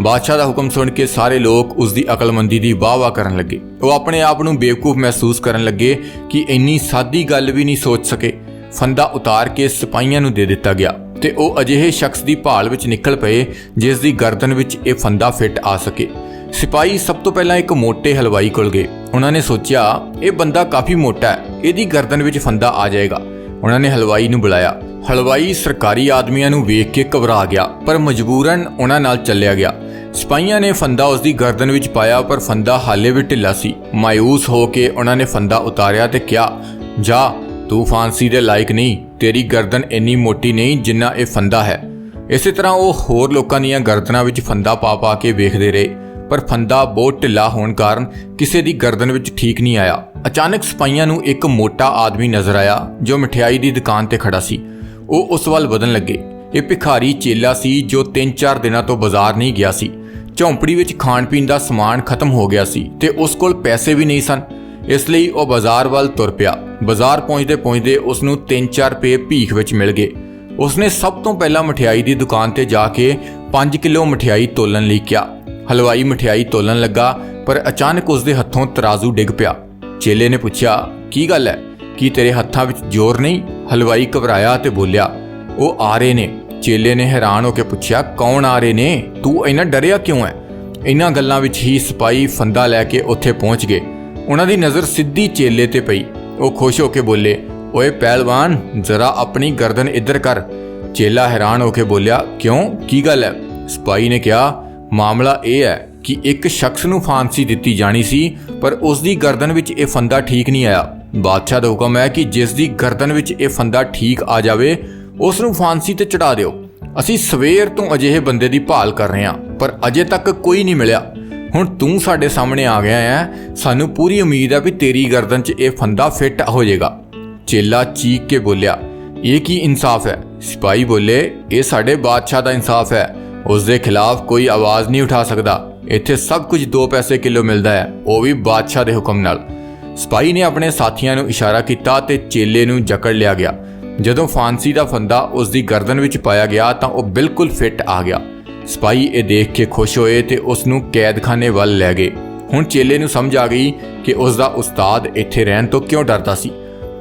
ਬਾਦਸ਼ਾਹ ਦਾ ਹੁਕਮ ਸੁਣ ਕੇ ਸਾਰੇ ਲੋਕ ਉਸ ਦੀ ਅਕਲਮੰਦੀ ਦੀ ਵਾਹ-ਵਾਹ ਕਰਨ ਲੱਗੇ। ਉਹ ਆਪਣੇ ਆਪ ਨੂੰ ਬੇਵਕੂਫ ਮਹਿਸੂਸ ਕਰਨ ਲੱਗੇ ਕਿ ਇੰਨੀ ਸਾਦੀ ਗੱਲ ਵੀ ਨਹੀਂ ਸੋਚ ਸਕੇ। ਫੰਦਾ ਉਤਾਰ ਕੇ ਸਿਪਾਹੀਆਂ ਨੂੰ ਦੇ ਦਿੱਤਾ ਗਿਆ ਤੇ ਉਹ ਅਜਿਹੇ ਸ਼ਖਸ ਦੀ ਭਾਲ ਵਿੱਚ ਨਿਕਲ ਪਏ, ਜਿਸ ਦੀ ਗਰਦਨ ਵਿੱਚ ਇਹ ਫੰਦਾ ਫਿੱਟ ਆ ਸਕੇ। ਸਿਪਾਹੀ ਸਭ ਤੋਂ ਪਹਿਲਾਂ ਇੱਕ ਮੋਟੇ ਹਲਵਾਈ ਕੋਲ ਗਏ। ਉਹਨਾਂ ਨੇ ਸੋਚਿਆ, ਇਹ ਬੰਦਾ ਕਾਫੀ ਮੋਟਾ ਹੈ, ਇਹਦੀ ਗਰਦਨ ਵਿੱਚ ਫੰਦਾ ਆ ਜਾਏਗਾ। ਉਹਨਾਂ ਨੇ ਹਲਵਾਈ ਨੂੰ ਬੁਲਾਇਆ। ਹਲਵਾਈ ਸਰਕਾਰੀ ਆਦਮੀਆਂ ਨੂੰ ਵੇਖ ਕੇ ਘਬਰਾ ਗਿਆ, ਪਰ ਮਜਬੂਰਨ ਉਹਨਾਂ ਨਾਲ ਚੱਲਿਆ ਗਿਆ। ਸਿਪਾਹੀਆਂ ਨੇ ਫੰਦਾ ਉਸ ਦੀ ਗਰਦਨ ਵਿੱਚ ਪਾਇਆ, ਪਰ ਫੰਦਾ ਹਾਲੇ ਵੀ ਢਿੱਲਾ ਸੀ। ਮਾਇੂਸ ਹੋ ਕੇ ਉਹਨਾਂ ਨੇ ਫੰਦਾ ਉਤਾਰਿਆ ਤੇ ਕਿਹਾ, ਜਾ, ਤੂੰ ਫਾਂਸੀ ਦੇ ਲਾਇਕ ਨਹੀਂ, ਤੇਰੀ ਗਰਦਨ ਇੰਨੀ ਮੋਟੀ ਨਹੀਂ ਜਿੰਨਾ ਇਹ ਫੰਦਾ ਹੈ। ਇਸੇ ਤਰ੍ਹਾਂ ਉਹ ਹੋਰ ਲੋਕਾਂ ਦੀਆਂ ਗਰਦਨਾਂ ਵਿੱਚ ਫੰਦਾ ਪਾ ਪਾ ਕੇ ਵੇਖਦੇ ਰਹੇ। ਪਰ ਫੰਦਾ ਬਹੁਤ ਢਿੱਲਾ ਹੋਣ ਕਾਰਨ ਕਿਸੇ ਦੀ ਗਰਦਨ ਵਿੱਚ ਠੀਕ ਨਹੀਂ ਆਇਆ। ਅਚਾਨਕ ਸਿਪਾਹੀਆਂ ਨੂੰ ਇੱਕ ਮੋਟਾ ਆਦਮੀ ਨਜ਼ਰ ਆਇਆ, ਜੋ ਮਠਿਆਈ ਦੀ ਦੁਕਾਨ ਤੇ ਖੜਾ ਸੀ। ਉਹ ਉਸ ਵੱਲ ਵਧਣ ਲੱਗੇ। ਇਹ ਭਿਖਾਰੀ ਚੇਲਾ ਸੀ, ਜੋ 3-4 ਦਿਨਾਂ ਤੋਂ ਬਾਜ਼ਾਰ ਨਹੀਂ ਗਿਆ ਸੀ। ਝੌਂਪੜੀ ਵਿੱਚ ਖਾਣ ਪੀਣ ਦਾ ਸਮਾਨ ਖਤਮ ਹੋ ਗਿਆ ਸੀ ਤੇ ਉਸ ਕੋਲ ਪੈਸੇ ਵੀ ਨਹੀਂ ਸਨ। ਇਸ ਲਈ ਉਹ ਬਾਜ਼ਾਰ ਵੱਲ ਤੁਰ ਪਿਆ। ਬਾਜ਼ਾਰ ਪਹੁੰਚਦੇ ਪਹੁੰਚਦੇ ਉਸ ਨੂੰ 3-4 ਰੁਪਏ ਭੀਖ ਵਿੱਚ ਮਿਲ ਗਏ। ਉਸਨੇ ਸਭ ਤੋਂ ਪਹਿਲਾਂ ਮਠਿਆਈ ਦੀ ਦੁਕਾਨ ਤੇ ਜਾ ਕੇ 5 ਕਿਲੋ ਮਠਿਆਈ ਤੋਲਣ ਲਈ ਕਿਹਾ। ਹਲਵਾਈ ਮਠਿਆਈ ਤੋਲਣ ਲੱਗਾ, ਪਰ ਅਚਾਨਕ ਉਸ ਦੇ ਹੱਥੋਂ ਤਰਾਜ਼ੂ ਡਿੱਗ ਪਿਆ। ਚੇਲੇ ਨੇ ਪੁੱਛਿਆ, ਕੀ ਗੱਲ ਹੈ? ਕੀ ਤੇਰੇ ਹੱਥਾਂ ਵਿੱਚ ਜ਼ੋਰ ਨਹੀਂ? ਹਲਵਾਈ ਘਬਰਾਇਆ ਤੇ ਬੋਲਿਆ, ਉਹ ਆ ਰਹੇ ਨੇ। ਚੇਲੇ ਨੇ ਹੈਰਾਨ ਹੋ ਕੇ ਪੁੱਛਿਆ, ਕੌਣ ਆ ਰਹੇ ਨੇ? ਤੂੰ ਇੰਨਾ ਡਰਿਆ ਕਿਉਂ ਹੈ? ਇਹਨਾਂ ਗੱਲਾਂ ਵਿੱਚ ਹੀ ਸਿਪਾਈ ਫੰਦਾ ਲੈ ਕੇ ਉੱਥੇ ਪਹੁੰਚ ਗਏ। ਉਹਨਾਂ ਦੀ ਨਜ਼ਰ ਸਿੱਧੀ ਚੇਲੇ ਤੇ ਪਈ। ਉਹ ਖੁਸ਼ ਹੋ ਕੇ ਬੋਲੇ, ਓਏ ਪਹਿਲਵਾਨ, ਜ਼ਰਾ ਆਪਣੀ ਗਰਦਨ ਇੱਧਰ ਕਰ। ਚੇਲਾ ਹੈਰਾਨ ਹੋ ਕੇ ਬੋਲਿਆ, ਕਿਉਂ? ਕੀ ਗੱਲ ਹੈ? ਸਿਪਾਈ ਨੇ ਕਿਹਾ ਮਾਮਲਾ ਇਹ ਹੈ ਕਿ ਇੱਕ ਸ਼ਖਸ ਨੂੰ ਫਾਂਸੀ ਦਿੱਤੀ ਜਾਣੀ ਸੀ, ਪਰ ਉਸ ਦੀ ਗਰਦਨ ਵਿੱਚ ਇਹ ਫੰਦਾ ਠੀਕ ਨਹੀਂ ਆਇਆ। ਬਾਦਸ਼ਾਹ ਦਾ ਹੁਕਮ ਹੈ ਕਿ ਜਿਸ ਦੀ ਗਰਦਨ ਵਿੱਚ ਇਹ ਫੰਦਾ ਠੀਕ ਆ ਜਾਵੇ, ਉਸ ਨੂੰ ਫਾਂਸੀ ਤੇ ਚੜਾ ਦਿਓ। ਅਸੀਂ ਸਵੇਰ ਤੋਂ ਅਜਿਹੇ ਬੰਦੇ ਦੀ ਭਾਲ ਕਰ ਰਹੇ ਹਾਂ, ਪਰ ਅਜੇ ਤੱਕ ਕੋਈ ਨਹੀਂ ਮਿਲਿਆ। ਹੁਣ ਤੂੰ ਸਾਡੇ ਸਾਹਮਣੇ ਆ ਗਿਆ ਹੈ, ਸਾਨੂੰ ਪੂਰੀ ਉਮੀਦ ਹੈ ਵੀ ਤੇਰੀ ਗਰਦਨ 'ਚ ਇਹ ਫੰਦਾ ਫਿੱਟ ਹੋ ਜਾਏਗਾ। ਚੇਲਾ ਚੀਕ ਕੇ ਬੋਲਿਆ, ਇਹ ਕੀ ਇਨਸਾਫ ਹੈ? ਸਿਪਾਹੀ ਬੋਲੇ, ਇਹ ਸਾਡੇ ਬਾਦਸ਼ਾਹ ਦਾ ਇਨਸਾਫ ਹੈ। ਉਸ ਦੇ ਖਿਲਾਫ ਕੋਈ ਆਵਾਜ਼ ਨਹੀਂ ਉਠਾ ਸਕਦਾ। ਇੱਥੇ ਸਭ ਕੁਝ 2 ਪੈਸੇ ਕਿਲੋ ਮਿਲਦਾ ਹੈ। ਉਹ ਵੀ ਬਾਦਸ਼ਾਹ ਦੇ ਹੁਕਮ ਨਾਲ। ਸਪਾਈ ਨੇ ਆਪਣੇ ਸਾਥੀਆਂ ਨੂੰ ਇਸ਼ਾਰਾ ਕੀਤਾ ਤੇ ਚੇਲੇ ਨੂੰ ਜਕੜ ਲਿਆ ਗਿਆ। ਜਦੋਂ ਫਾਂਸੀ ਦਾ ਫੰਦਾ ਉਸ ਦੀ ਗਰਦਨ ਵਿੱਚ ਪਾਇਆ ਗਿਆ ਤਾਂ ਉਹ ਬਿਲਕੁਲ ਫਿੱਟ ਆ ਗਿਆ। ਸਿਪਾਹੀ ਇਹ ਦੇਖ ਕੇ ਖੁਸ਼ ਹੋਏ ਤੇ ਉਸ ਨੂੰ ਕੈਦਖਾਨੇ ਵੱਲ ਲੈ ਗਏ। ਹੁਣ ਚੇਲੇ ਨੂੰ ਸਮਝ ਆ ਗਈ ਕਿ ਉਸ ਦਾ ਉਸਤਾਦ ਇੱਥੇ ਰਹਿਣ ਤੋਂ ਕਿਉਂ ਡਰਦਾ ਸੀ।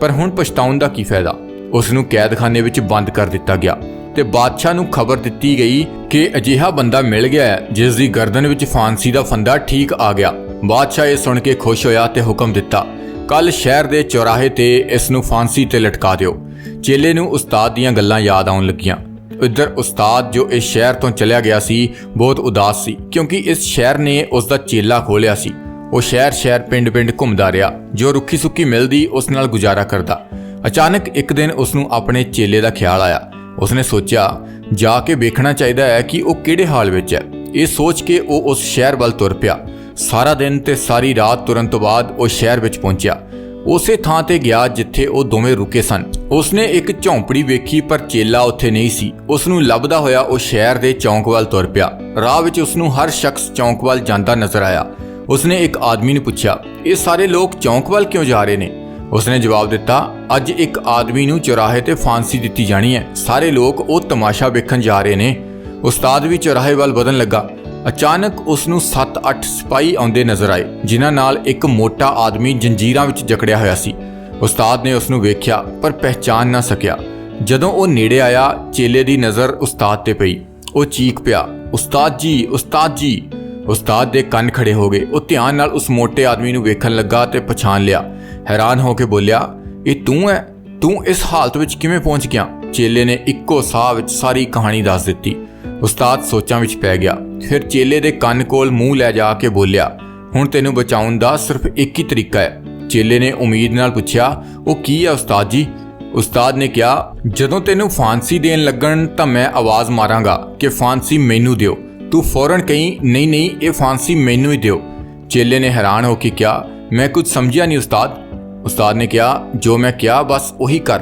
ਪਰ ਹੁਣ ਪਛਤਾਉਣ ਦਾ ਕੀ ਫਾਇਦਾ? ਉਸ ਨੂੰ ਕੈਦਖਾਨੇ ਵਿੱਚ ਬੰਦ ਕਰ ਦਿੱਤਾ ਗਿਆ। ਤੇ ਬਾਦਸ਼ਾਹ ਨੂੰ ਖਬਰ ਦਿੱਤੀ ਗਈ ਕਿ ਅਜਿਹਾ ਬੰਦਾ ਮਿਲ ਗਿਆ ਹੈ, ਜਿਸ ਦੀ ਗਰਦਨ ਵਿੱਚ ਫਾਂਸੀ ਦਾ ਫੰਦਾ ਠੀਕ ਆ ਗਿਆ। ਬਾਦਸ਼ਾਹ ਇਹ ਸੁਣ ਕੇ ਖੁਸ਼ ਹੋਇਆ ਤੇ ਹੁਕਮ ਦਿੱਤਾ ਕੱਲ ਸ਼ਹਿਰ ਦੇ ਚੌਰਾਹੇ ਤੇ ਇਸ ਨੂੰ ਫਾਂਸੀ ਤੇ ਲਟਕਾ ਦਿਓ। ਚੇਲੇ ਨੂੰ ਉਸਤਾਦ ਦੀਆਂ ਗੱਲਾਂ ਯਾਦ ਆਉਣ ਲੱਗੀਆਂ। ਇੱਧਰ ਉਸਤਾਦ ਜੋ ਇਸ ਸ਼ਹਿਰ ਤੋਂ ਚਲਿਆ ਗਿਆ ਸੀ, ਬਹੁਤ ਉਦਾਸ ਸੀ, ਕਿਉਂਕਿ ਇਸ ਸ਼ਹਿਰ ਨੇ ਉਸ ਦਾ ਚੇਲਾ ਖੋਲਿਆ ਸੀ। ਉਹ ਸ਼ਹਿਰ ਸ਼ਹਿਰ ਪਿੰਡ ਪਿੰਡ ਘੁੰਮਦਾ ਰਿਹਾ, ਜੋ ਰੁੱਖੀ ਸੁੱਕੀ ਮਿਲਦੀ ਉਸ ਨਾਲ ਗੁਜ਼ਾਰਾ ਕਰਦਾ। ਅਚਾਨਕ ਇੱਕ ਦਿਨ ਉਸ ਨੂੰ ਆਪਣੇ ਚੇਲੇ ਦਾ ਖਿਆਲ ਆਇਆ। ਉਸਨੇ ਸੋਚਿਆ, ਜਾ ਕੇ ਵੇਖਣਾ ਚਾਹੀਦਾ ਹੈ ਕਿ ਉਹ ਕਿਹੜੇ ਹਾਲ ਵਿੱਚ ਹੈ। ਇਹ ਸੋਚ ਕੇ ਉਹ ਉਸ ਸ਼ਹਿਰ ਵੱਲ ਤੁਰ ਪਿਆ। ਸਾਰਾ ਦਿਨ ਤੇ ਸਾਰੀ ਰਾਤ ਤੁਰਨ ਤੋਂ ਬਾਅਦ ਉਹ ਸ਼ਹਿਰ ਵਿੱਚ ਪਹੁੰਚਿਆ। ਉਸੇ ਥਾਂ ਤੇ ਗਿਆ ਜਿੱਥੇ ਉਹ ਦੋਵੇਂ ਰੁਕੇ ਸਨ। ਉਸਨੇ ਇੱਕ ਝੌਂਪੜੀ ਵੇਖੀ, ਪਰ ਚੇਲਾ ਉੱਥੇ ਨਹੀਂ ਸੀ। ਉਸ ਨੂੰ ਲੱਭਦਾ ਹੋਇਆ ਉਹ ਸ਼ਹਿਰ ਦੇ ਚੌਂਕ ਵੱਲ ਤੁਰ ਪਿਆ। ਰਾਹ ਵਿੱਚ ਉਸ ਨੂੰ ਹਰ ਸ਼ਖਸ ਚੌਂਕ ਵੱਲ ਜਾਂਦਾ ਨਜ਼ਰ ਆਇਆ। ਉਸਨੇ ਇੱਕ ਆਦਮੀ ਨੂੰ ਪੁੱਛਿਆ, ਇਹ ਸਾਰੇ ਲੋਕ ਚੌਂਕ ਵੱਲ ਕਿਉਂ ਜਾ ਰਹੇ ਨੇ? ਉਸਨੇ ਜਵਾਬ ਦਿੱਤਾ, ਅੱਜ ਇੱਕ ਆਦਮੀ ਨੂੰ ਚੌਰਾਹੇ ਤੇ ਫਾਂਸੀ ਦਿੱਤੀ ਜਾਣੀ ਹੈ। ਸਾਰੇ ਲੋਕ ਉਹ ਤਮਾਸ਼ਾ ਵੇਖਣ ਜਾ ਰਹੇ ਨੇ। ਉਸਤਾਦ ਵੀ ਚੌਰਾਹੇ ਵੱਲ ਵਧਣ ਲੱਗਾ। ਅਚਾਨਕ ਉਸ ਨੂੰ 7-8 ਸਿਪਾਹੀ ਆਉਂਦੇ ਨਜ਼ਰ ਆਏ, ਜਿਨ੍ਹਾਂ ਨਾਲ ਇੱਕ ਮੋਟਾ ਆਦਮੀ ਜੰਜੀਰਾਂ ਵਿੱਚ ਜਕੜਿਆ ਹੋਇਆ ਸੀ। ਉਸਤਾਦ ਨੇ ਉਸ ਨੂੰ ਵੇਖਿਆ, ਪਰ ਪਹਿਚਾਨ ਨਾ ਸਕਿਆ। ਜਦੋਂ ਉਹ ਨੇੜੇ ਆਇਆ, ਚੇਲੇ ਦੀ ਨਜ਼ਰ ਉਸਤਾਦ ਤੇ ਪਈ। ਉਹ ਚੀਕ ਪਿਆ, ਉਸਤਾਦ ਜੀ ਉਸਤਾਦ ਜੀ! ਉਸਤਾਦ ਦੇ ਕੰਨ ਖੜੇ ਹੋ ਗਏ। ਉਹ ਧਿਆਨ ਨਾਲ ਉਸ ਮੋਟੇ ਆਦਮੀ ਨੂੰ ਵੇਖਣ ਲੱਗਾ ਤੇ ਪਛਾਣ ਲਿਆ। ਹੈਰਾਨ ਹੋ ਕੇ ਬੋਲਿਆ, ਇਹ ਤੂੰ ਹੈ ਤੂੰ ਇਸ ਹਾਲਤ ਵਿੱਚ ਕਿਵੇਂ ਪਹੁੰਚ ਗਿਆ? ਚੇਲੇ ਨੇ ਇੱਕੋ ਸਾਹ ਵਿੱਚ ਸਾਰੀ ਕਹਾਣੀ ਦੱਸ ਦਿੱਤੀ। ਉਸਤਾਦ ਸੋਚਾਂ ਵਿੱਚ ਪੈ ਗਿਆ। ਫਿਰ ਚੇਲੇ ਦੇ ਕੰਨ ਕੋਲ ਮੂੰਹ ਲੈ ਜਾ ਕੇ ਬੋਲਿਆ, ਹੁਣ ਤੈਨੂੰ ਬਚਾਉਣ ਦਾ ਸਿਰਫ ਇੱਕ ਹੀ ਤਰੀਕਾ ਹੈ ਚੇਲੇ ਨੇ ਉਮੀਦ ਨਾਲ ਪੁੱਛਿਆ, ਉਹ ਕੀ ਹੈ ਉਸਤਾਦ ਜੀ? ਉਸਤਾਦ ਨੇ ਕਿਹਾ, ਜਦੋਂ ਤੈਨੂੰ ਫਾਂਸੀ ਦੇਣ ਲੱਗਣ ਤਾਂ ਮੈਂ ਆਵਾਜ਼ ਮਾਰਾਂਗਾ ਕਿ ਫਾਂਸੀ ਮੈਨੂੰ ਦਿਓ। ਤੂੰ ਫੌਰਨ ਕਹੀਂ, ਨਹੀਂ ਨਹੀਂ, ਇਹ ਫਾਂਸੀ ਮੈਨੂੰ ਹੀ ਦਿਓ। ਚੇਲੇ ਨੇ ਹੈਰਾਨ ਹੋ ਕੇ ਕਿਹਾ, ਮੈਂ ਕੁਝ ਸਮਝਿਆ ਨਹੀਂ ਉਸਤਾਦ। ਉਸਤਾਦ ਨੇ ਕਿਹਾ, ਜੋ ਮੈਂ ਕਿਹਾ, ਬਸ ਉਹੀ ਕਰ।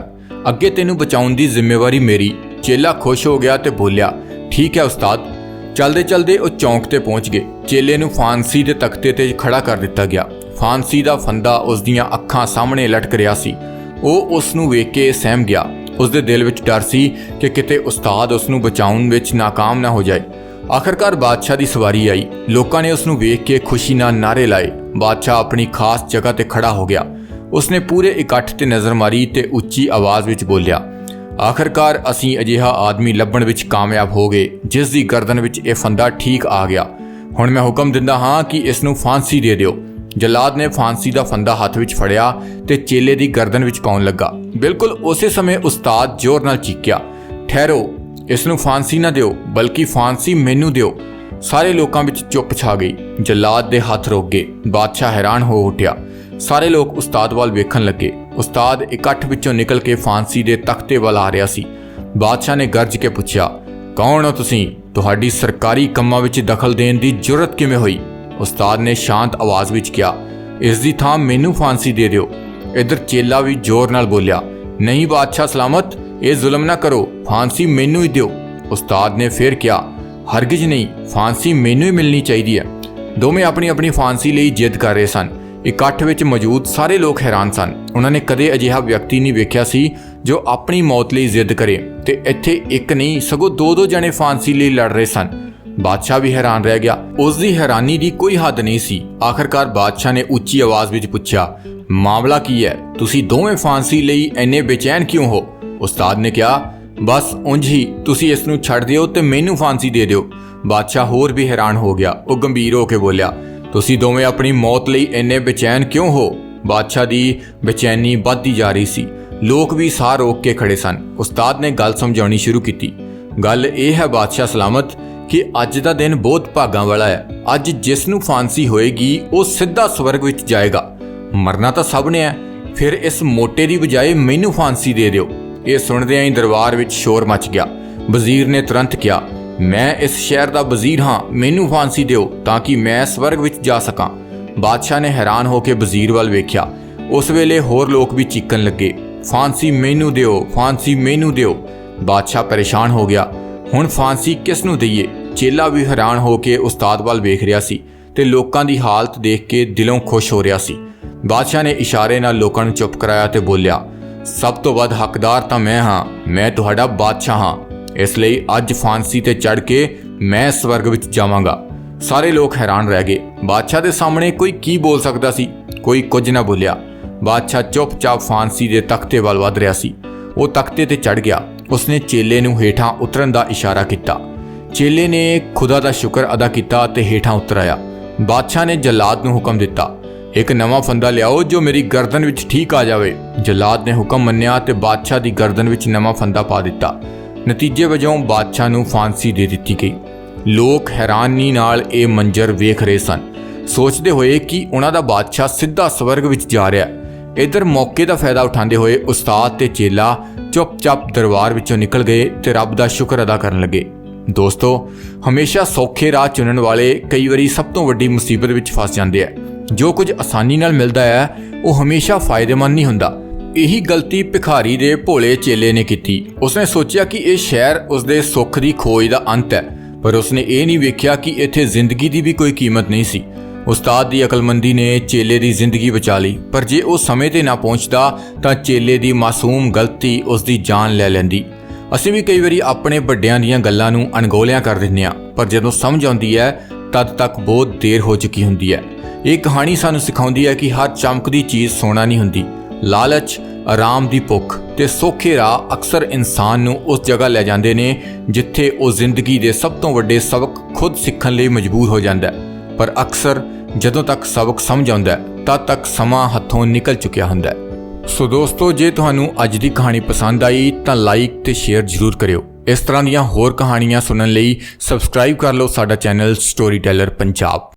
ਅੱਗੇ ਤੈਨੂੰ ਬਚਾਉਣ ਦੀ ਜ਼ਿੰਮੇਵਾਰੀ ਮੇਰੀ। ਚੇਲਾ ਖੁਸ਼ ਹੋ ਗਿਆ ਤੇ ਬੋਲਿਆ, ਠੀਕ ਹੈ ਉਸਤਾਦ। ਚਲਦੇ ਚਲਦੇ ਉਹ ਚੌਂਕ ਤੇ ਪਹੁੰਚ ਗਏ। ਚੇਲੇ ਨੂੰ ਫਾਂਸੀ ਦੇ ਤਖਤੇ ਤੇ ਖੜਾ ਕਰ ਦਿੱਤਾ ਗਿਆ। ਫਾਂਸੀ ਦਾ ਫੰਦਾ ਉਸ ਦੀਆਂ ਅੱਖਾਂ ਸਾਹਮਣੇ ਲਟਕ ਰਿਹਾ ਸੀ। ਉਹ ਉਸ ਨੂੰ ਵੇਖ ਕੇ ਸਹਿਮ ਗਿਆ। ਉਸ ਦੇ ਦਿਲ ਵਿੱਚ ਡਰ ਸੀ ਕਿ ਕਿਤੇ ਉਸਤਾਦ ਉਸ ਨੂੰ ਬਚਾਉਣ ਵਿੱਚ ناکਾਮ ਨਾ ਹੋ ਜਾਏ। ਆਖਰਕਾਰ ਬਾਦਸ਼ਾਹ ਦੀ ਸਵਾਰੀ ਆਈ। ਲੋਕਾਂ ਨੇ ਉਸ ਨੂੰ ਵੇਖ ਕੇ ਖੁਸ਼ੀ ਨਾਲ ਨਾਰੇ ਲਾਏ। ਬਾਦਸ਼ਾਹ ਆਪਣੀ ਖਾਸ ਜਗ੍ਹਾ ਤੇ ਖੜਾ ਹੋ ਗਿਆ। ਉਸਨੇ ਪੂਰੇ ਇਕੱਠ ਤੇ ਨਜ਼ਰ ਮਾਰੀ ਤੇ ਉੱਚੀ ਆਵਾਜ਼ ਵਿੱਚ ਬੋਲਿਆ, ਆਖਰਕਾਰ ਅਸੀਂ ਅਜਿਹਾ ਆਦਮੀ ਲੱਭਣ ਵਿੱਚ ਕਾਮਯਾਬ ਹੋ ਗਏ, ਜਿਸ ਦੀ ਗਰਦਨ ਵਿੱਚ ਇਹ ਫੰਦਾ ਠੀਕ ਆ ਗਿਆ। ਹੁਣ ਮੈਂ ਹੁਕਮ ਦਿੰਦਾ ਹਾਂ ਕਿ ਇਸ ਨੂੰ ਫਾਂਸੀ ਦੇ ਦਿਓ। ਜਲਾਦ ਨੇ ਫਾਂਸੀ ਦਾ ਫੰਦਾ ਹੱਥ ਵਿੱਚ ਫੜਿਆ ਤੇ ਚੇਲੇ ਦੀ ਗਰਦਨ ਵਿੱਚ ਪਾਉਣ ਲੱਗਾ। ਬਿਲਕੁਲ ਉਸੇ ਸਮੇਂ ਉਸਤਾਦ ਜ਼ੋਰ ਨਾਲ ਚੀਕਿਆ, ਠਹਿਰੋ, ਇਸ ਨੂੰ ਫਾਂਸੀ ਨਾ ਦਿਓ, ਬਲਕਿ ਫਾਂਸੀ ਮੈਨੂੰ ਦਿਓ। ਸਾਰੇ ਲੋਕਾਂ ਵਿੱਚ ਚੁੱਪ ਛਾ ਗਈ। ਜਲਾਦ ਦੇ ਹੱਥ ਰੁਕ ਗਏ। ਬਾਦਸ਼ਾਹ ਹੈਰਾਨ ਹੋ ਉੱਠਿਆ। ਸਾਰੇ ਲੋਕ ਉਸਤਾਦ ਵੱਲ ਵੇਖਣ ਲੱਗੇ। ਉਸਤਾਦ ਇਕੱਠ ਵਿੱਚੋਂ ਨਿਕਲ ਕੇ ਫਾਂਸੀ ਦੇ ਤਖਤੇ ਵੱਲ ਆ ਰਿਹਾ ਸੀ। ਬਾਦਸ਼ਾਹ ਨੇ ਗਰਜ ਕੇ ਪੁੱਛਿਆ, ਕੌਣ ਹੋ ਤੁਸੀਂ? ਤੁਹਾਡੀ ਸਰਕਾਰੀ ਕੰਮਾਂ ਵਿੱਚ ਦਖਲ ਦੇਣ ਦੀ ਜੁਰਤ ਕਿਵੇਂ ਹੋਈ? ਉਸਤਾਦ ਨੇ ਸ਼ਾਂਤ ਆਵਾਜ਼ ਵਿੱਚ ਕਿਹਾ, ਇਸ ਦੀ ਥਾਂ ਮੈਨੂੰ ਫਾਂਸੀ ਦੇ ਦਿਓ। ਇਧਰ ਚੇਲਾ ਵੀ ਜ਼ੋਰ ਨਾਲ ਬੋਲਿਆ, ਨਹੀਂ ਬਾਦਸ਼ਾਹ ਸਲਾਮਤ, ਇਹ ਜ਼ੁਲਮ ਨਾ ਕਰੋ, ਫਾਂਸੀ ਮੈਨੂੰ ਹੀ ਦਿਓ। ਉਸਤਾਦ ਨੇ ਫਿਰ ਕਿਹਾ, ਹਰਗਿਜ਼ ਨਹੀਂ, ਫਾਂਸੀ ਮੈਨੂੰ ਹੀ ਮਿਲਣੀ ਚਾਹੀਦੀ ਹੈ। ਦੋਵੇਂ ਆਪਣੀ ਆਪਣੀ ਫਾਂਸੀ ਲਈ ਜਿੱਦ ਕਰ ਰਹੇ ਸਨ। ਇਕੱਠ ਵਿੱਚ ਮੌਜੂਦ ਸਾਰੇ ਲੋਕ ਹੈਰਾਨ ਸਨ। ਉਹਨਾਂ ਨੇ ਕਦੇ ਅਜਿਹਾ ਵਿਅਕਤੀ ਨਹੀਂ ਵੇਖਿਆ ਸੀ ਜੋ ਆਪਣੀ ਮੌਤ ਲਈ ਜ਼ਿੱਦ ਕਰੇ ਤੇ ਇੱਥੇ ਇੱਕ ਨਹੀਂ, ਸਗੋਂ ਦੋ ਦੋ ਜਣੇ ਫਾਂਸੀ ਲਈ ਲੜ ਰਹੇ ਸਨ। ਬਾਦਸ਼ਾਹ ਵੀ ਹੈਰਾਨ ਰਹਿ ਗਿਆ। ਉਸ ਦੀ ਹੈਰਾਨੀ ਦੀ ਕੋਈ ਹੱਦ ਨਹੀਂ ਸੀ। ਆਖਰਕਾਰ ਬਾਦਸ਼ਾਹ ਨੇ ਉੱਚੀ ਆਵਾਜ਼ ਵਿੱਚ ਪੁੱਛਿਆ, ਮਾਮਲਾ ਕੀ ਹੈ? ਤੁਸੀਂ ਦੋਵੇਂ ਫਾਂਸੀ ਲਈ ਇੰਨੇ ਬੇਚੈਨ ਕਿਉਂ ਹੋ? ਉਸਤਾਦ ਨੇ ਕਿਹਾ, ਬਸ ਉਂਝ ਹੀ, ਤੁਸੀਂ ਇਸ ਨੂੰ ਛੱਡ ਦਿਓ ਤੇ ਮੈਨੂੰ ਫਾਂਸੀ ਦੇ ਦਿਓ। ਬਾਦਸ਼ਾਹ ਹੋਰ ਵੀ ਹੈਰਾਨ ਹੋ ਗਿਆ। ਉਹ ਗੰਭੀਰ ਹੋ ਕੇ ਬੋਲਿਆ ਤੁਸੀਂ ਦੋਵੇਂ ਆਪਣੀ ਮੌਤ ਲਈ ਇੰਨੇ ਬੇਚੈਨ ਕਿਉਂ ਹੋ? ਬਾਦਸ਼ਾਹ ਦੀ ਬੇਚੈਨੀ ਵੱਧਦੀ ਜਾ ਰਹੀ ਸੀ। ਲੋਕ ਵੀ ਸਾਹ ਰੋਕ ਕੇ ਖੜੇ ਸਨ। ਉਸਤਾਦ ਨੇ ਗੱਲ ਸਮਝਾਉਣੀ ਸ਼ੁਰੂ ਕੀਤੀ। ਗੱਲ ਇਹ ਹੈ, ਬਾਦਸ਼ਾਹ ਸਲਾਮਤ, ਕਿ ਅੱਜ ਦਾ ਦਿਨ ਬਹੁਤ ਭਾਗਾਂ ਵਾਲਾ ਹੈ। ਅੱਜ ਜਿਸ ਨੂੰ ਫਾਂਸੀ ਹੋਏਗੀ, ਉਹ ਸਿੱਧਾ ਸਵਰਗ ਵਿੱਚ ਜਾਏਗਾ। ਮਰਨਾ ਤਾਂ ਸਭ ਨੇ ਹੈ। ਫਿਰ ਇਸ ਮੋਟੇ ਦੀ ਬਜਾਏ ਮੈਨੂੰ ਫਾਂਸੀ ਦੇ ਦਿਓ। ਇਹ ਸੁਣਦਿਆਂ ਹੀ ਦਰਬਾਰ ਵਿੱਚ ਸ਼ੋਰ ਮਚ ਗਿਆ। ਵਜ਼ੀਰ ਨੇ ਤੁਰੰਤ ਕਿਹਾ ਮੈਂ ਇਸ ਸ਼ਹਿਰ ਦਾ ਵਜ਼ੀਰ ਹਾਂ, ਮੈਨੂੰ ਫਾਂਸੀ ਦਿਓ ਤਾਂ ਕਿ ਮੈਂ ਸਵਰਗ ਵਿੱਚ ਜਾ ਸਕਾਂ। ਬਾਦਸ਼ਾਹ ਨੇ ਹੈਰਾਨ ਹੋ ਕੇ ਵਜ਼ੀਰ ਵੱਲ ਵੇਖਿਆ। ਉਸ ਵੇਲੇ ਹੋਰ ਲੋਕ ਵੀ ਚੀਕਣ ਲੱਗੇ। ਫਾਂਸੀ ਮੈਨੂੰ ਦਿਓ, ਫਾਂਸੀ ਮੈਨੂੰ ਦਿਓ। ਬਾਦਸ਼ਾਹ ਪਰੇਸ਼ਾਨ ਹੋ ਗਿਆ। ਹੁਣ ਫਾਂਸੀ ਕਿਸ ਨੂੰ ਦਈਏ? ਚੇਲਾ ਵੀ ਹੈਰਾਨ ਹੋ ਕੇ ਉਸਤਾਦ ਵੱਲ ਵੇਖ ਰਿਹਾ ਸੀ ਤੇ ਲੋਕਾਂ ਦੀ ਹਾਲਤ ਦੇਖ ਕੇ ਦਿਲੋਂ ਖੁਸ਼ ਹੋ ਰਿਹਾ ਸੀ। ਬਾਦਸ਼ਾਹ ਨੇ ਇਸ਼ਾਰੇ ਨਾਲ ਲੋਕਾਂ ਨੂੰ ਚੁੱਪ ਕਰਾਇਆ ਤੇ ਬੋਲਿਆ, ਸਭ ਤੋਂ ਵੱਧ ਹੱਕਦਾਰ ਤਾਂ ਮੈਂ ਹਾਂ, ਮੈਂ ਤੁਹਾਡਾ ਬਾਦਸ਼ਾਹ ਹਾਂ। ਇਸ ਲਈ ਅੱਜ ਫਾਂਸੀ ਤੇ ਚੜ ਕੇ ਮੈਂ ਸਵਰਗ ਵਿੱਚ ਜਾਵਾਂਗਾ। ਸਾਰੇ ਲੋਕ ਹੈਰਾਨ ਰਹਿ ਗਏ। ਬਾਦਸ਼ਾਹ ਦੇ ਸਾਹਮਣੇ ਕੋਈ ਕੀ ਬੋਲ ਸਕਦਾ ਸੀ? ਕੋਈ ਕੁਝ ਨਾ ਬੋਲਿਆ। ਬਾਦਸ਼ਾਹ ਚੁੱਪਚਾਪ ਫਾਂਸੀ ਦੇ ਤਖਤੇ ਵੱਲ ਵਧ ਰਿਹਾ ਸੀ। ਉਹ ਤਖਤੇ ਤੇ ਚੜ ਗਿਆ। ਉਸਨੇ ਚੇਲੇ ਨੂੰ ਹੇਠਾਂ ਉਤਰਨ ਦਾ ਇਸ਼ਾਰਾ ਕੀਤਾ। ਚੇਲੇ ਨੇ ਖੁਦਾ ਦਾ ਸ਼ੁਕਰ ਅਦਾ ਕੀਤਾ ਤੇ ਹੇਠਾਂ ਉਤਰ ਆਇਆ। ਬਾਦਸ਼ਾਹ ਨੇ ਜਲਾਦ ਨੂੰ ਹੁਕਮ ਦਿੱਤਾ। ਇੱਕ ਨਵਾਂ ਫੰਦਾ ਲਿਆਓ ਜੋ ਮੇਰੀ ਗਰਦਨ ਵਿੱਚ ਠੀਕ ਆ ਜਾਵੇ। ਜਲਾਦ ਨੇ ਹੁਕਮ ਮੰਨਿਆ ਤੇ ਬਾਦਸ਼ਾਹ ਦੀ ਗਰਦਨ ਵਿੱਚ ਨਵਾਂ ਫੰਦਾ ਪਾ ਦਿੱਤਾ। ਨਤੀਜੇ ਵਜੋਂ ਬਾਦਸ਼ਾਹ ਨੂੰ ਫਾਂਸੀ ਦੇ ਦਿੱਤੀ ਗਈ। ਲੋਕ ਹੈਰਾਨੀ ਨਾਲ ਇਹ ਮੰਜ਼ਰ ਵੇਖ ਰਹੇ ਸਨ। ਸੋਚਦੇ ਹੋਏ ਕਿ ਉਹਨਾਂ ਦਾ ਬਾਦਸ਼ਾਹ ਸਿੱਧਾ ਸਵਰਗ ਵਿੱਚ ਜਾ ਰਿਹਾ ਹੈ। ਇਧਰ ਮੌਕੇ ਦਾ ਫਾਇਦਾ ਉਠਾਉਂਦੇ ਹੋਏ ਉਸਤਾਦ ਤੇ ਚੇਲਾ ਚੁੱਪਚਾਪ ਦਰਬਾਰ ਵਿੱਚੋਂ ਨਿਕਲ ਗਏ ਤੇ ਰੱਬ ਦਾ ਸ਼ੁਕਰ ਅਦਾ ਕਰਨ ਲੱਗੇ। ਦੋਸਤੋ, ਹਮੇਸ਼ਾ ਸੌਖੇ ਰਾਹ ਚੁਣਨ ਵਾਲੇ ਕਈ ਵਾਰੀ ਸਭ ਤੋਂ ਵੱਡੀ ਮੁਸੀਬਤ ਵਿੱਚ ਫਸ ਜਾਂਦੇ ਆ। ਜੋ ਕੁਝ ਆਸਾਨੀ ਨਾਲ ਮਿਲਦਾ ਹੈ, ਉਹ ਹਮੇਸ਼ਾ ਫਾਇਦੇਮੰਦ ਨਹੀਂ ਹੁੰਦਾ। ਇਹੀ ਗਲਤੀ ਭਿਖਾਰੀ ਦੇ ਭੋਲੇ ਚੇਲੇ ਨੇ ਕੀਤੀ। ਉਸਨੇ ਸੋਚਿਆ ਕਿ ਇਹ ਸ਼ਹਿਰ ਉਸਦੇ ਸੁੱਖ ਦੀ ਖੋਜ ਦਾ ਅੰਤ ਹੈ, ਪਰ ਉਸਨੇ ਇਹ ਨਹੀਂ ਵੇਖਿਆ ਕਿ ਇੱਥੇ ਜ਼ਿੰਦਗੀ ਦੀ ਵੀ ਕੋਈ ਕੀਮਤ ਨਹੀਂ ਸੀ। ਉਸਤਾਦ ਦੀ ਅਕਲਮੰਦੀ ਨੇ ਚੇਲੇ ਦੀ ਜ਼ਿੰਦਗੀ ਬਚਾ ਲਈ, ਪਰ ਜੇ ਉਹ ਸਮੇਂ ਤੇ ਨਾ ਪਹੁੰਚਦਾ, ਤਾਂ ਚੇਲੇ ਦੀ ਮਾਸੂਮ ਗਲਤੀ ਉਸ ਦੀ ਜਾਨ ਲੈ ਲੈਂਦੀ। ਅਸੀਂ ਵੀ ਕਈ ਵਾਰੀ ਆਪਣੇ ਵੱਡਿਆਂ ਦੀਆਂ ਗੱਲਾਂ ਨੂੰ ਅਣਗੌਲਿਆਂ ਕਰ ਦਿੰਦੇ ਹਾਂ, ਪਰ ਜਦੋਂ ਸਮਝ ਆਉਂਦੀ ਹੈ, ਤਦ ਤੱਕ ਬਹੁਤ ਦੇਰ ਹੋ ਚੁੱਕੀ ਹੁੰਦੀ ਹੈ। ਇਹ ਕਹਾਣੀ ਸਾਨੂੰ ਸਿਖਾਉਂਦੀ ਹੈ ਕਿ ਹਰ ਚਮਕਦੀ ਚੀਜ਼ ਸੋਨਾ ਨਹੀਂ ਹੁੰਦੀ। ਲਾਲਚ, ਆਰਾਮ ਦੀ ਭੁੱਖ ਤੇ ਸੌਖੇ ਰਾਹ ਅਕਸਰ ਇਨਸਾਨ ਨੂੰ ਉਸ ਜਗ੍ਹਾ ਲੈ ਜਾਂਦੇ ਨੇ ਜਿੱਥੇ ਉਹ ਜ਼ਿੰਦਗੀ ਦੇ ਸਭ ਤੋਂ ਵੱਡੇ ਸਬਕ ਖੁਦ ਸਿੱਖਣ ਲਈ ਮਜਬੂਰ ਹੋ ਜਾਂਦਾ ਹੈ। ਪਰ ਅਕਸਰ ਜਦੋਂ ਤੱਕ ਸਬਕ ਸਮਝ ਆਉਂਦਾ ਤਦ ਤੱਕ ਸਮਾਂ ਹੱਥੋਂ ਨਿਕਲ ਚੁੱਕਿਆ ਹੁੰਦਾ ਹੈ। ਸੋ ਦੋਸਤੋ, ਜੇ ਤੁਹਾਨੂੰ ਅੱਜ ਦੀ ਕਹਾਣੀ ਪਸੰਦ ਆਈ, ਤਾਂ ਲਾਈਕ ਤੇ ਸ਼ੇਅਰ ਜ਼ਰੂਰ ਕਰਿਓ। ਇਸ ਤਰ੍ਹਾਂ ਦੀਆਂ ਹੋਰ ਕਹਾਣੀਆਂ ਸੁਣਨ ਲਈ ਸਬਸਕ੍ਰਾਈਬ ਕਰ ਲਓ ਸਾਡਾ ਚੈਨਲ ਸਟੋਰੀ ਟੈਲਰ ਪੰਜਾਬ।